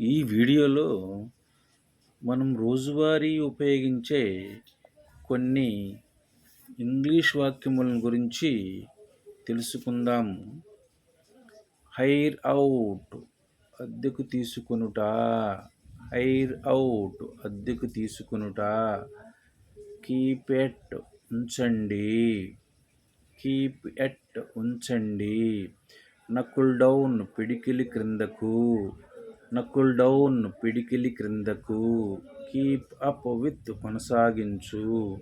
ఈ వీడియోలో మనం రోజువారీ ఉపయోగించే కొన్ని ఇంగ్లీష్ వాక్యముల గురించి తెలుసుకుందాం. హైర్ అవుట్ అద్దెకు తీసుకునుట. హైర్ అవుట్ అద్దెకు తీసుకొనుట. కీప్ ఎట్ ఉంచండి. కీప్ ఎట్ ఉంచండి. నకుల్ డౌన్ పిడికిలి క్రిందకు. నకుల్ డౌన్ పిడికిలి క్రిందకు. కీప్ అప్ విత్ కొనసాగించు.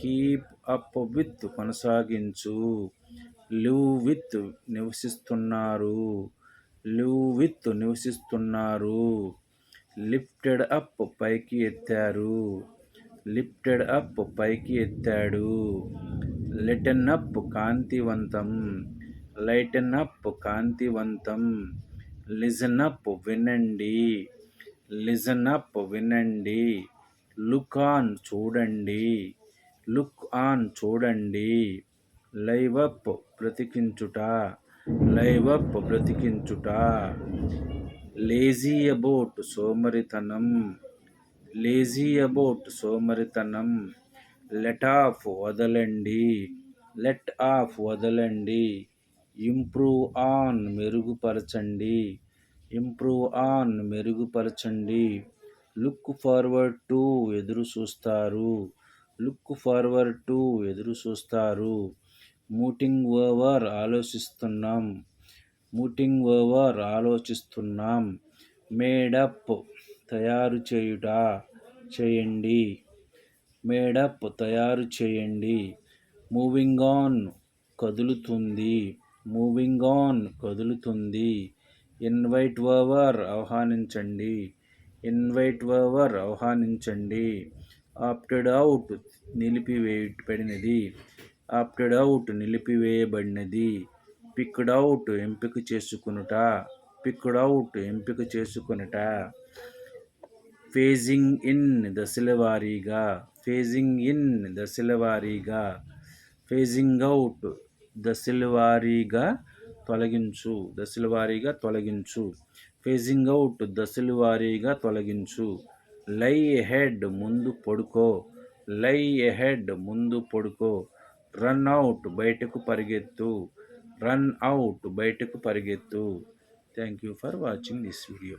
కీప్ అప్ విత్ కొనసాగించు. లివ్ విత్ నివసిస్తున్నారు. లివ్ విత్ నివసిస్తున్నారు. లిఫ్టెడ్ అప్ పైకి ఎత్తారు. లిఫ్టెడ్ అప్ పైకి ఎత్తాడు. లెటన్ అప్ కాంతివంతం. లైటన్ అప్ కాంతివంతం. లిజన్ అప్ వినండి. లిజన్ అప్ వినండి. లుక్ ఆన్ చూడండి. లుక్ ఆన్ చూడండి. లైవ్ అప్ బ్రతికించుట. లైవ్ అప్ బ్రతికించుట. లేజీ అబౌట్ సోమరితనం. లేజీ అబౌట్ సోమరితనం. లెట్ ఆఫ్ వదలండి. లెట్ ఆఫ్ వదలండి. ఇంప్రూవ్ ఆన్ మెరుగుపరచండి. ఇంప్రూవ్ ఆన్ మెరుగుపరచండి. లుక్ ఫార్వర్డ్ టు ఎదురు చూస్తారు. లుక్ ఫార్వర్డ్ టు ఎదురు చూస్తారు. మూటింగ్ ఓవర్ ఆలోచిస్తున్నాం. మూటింగ్ ఓవర్ ఆలోచిస్తున్నాం. మేడప్ తయారు చేయుట చేయండి. మేడప్ తయారు చేయండి. మూవింగ్ ఆన్ కదులుతుంది. మూవింగ్ ఆన్ కదులుతుంది. ఇన్వైట్ ఓవర్ ఆహ్వానించండి. ఇన్వైట్ ఓవర్ ఆహ్వానించండి. ఆప్టెడ్ అవుట్ నిలిపివేయబడినది. ఆప్టెడ్ అవుట్ నిలిపివేయబడినది. పిక్డ్ అవుట్ ఎంపిక చేసుకునుట. పిక్డ్ అవుట్ ఎంపిక చేసుకునుట. ఫేజింగ్ ఇన్ దశల వారీగా ఫేజింగ్ ఇన్ దశల వారీగా ఫేజింగ్ అవుట్ దశల వారీగా తొలగించు దశల వారీగా తొలగించు. ఫేజింగ్ అవుట్ దశల వారీగా తొలగించు. లై హెడ్ ముందు పడుకో లై హెడ్ ముందు పడుకో. రన్ అవుట్ బయటకు పరిగెత్తు. రన్ అవుట్ బయటకు పరిగెత్తు. Thank you for watching this video.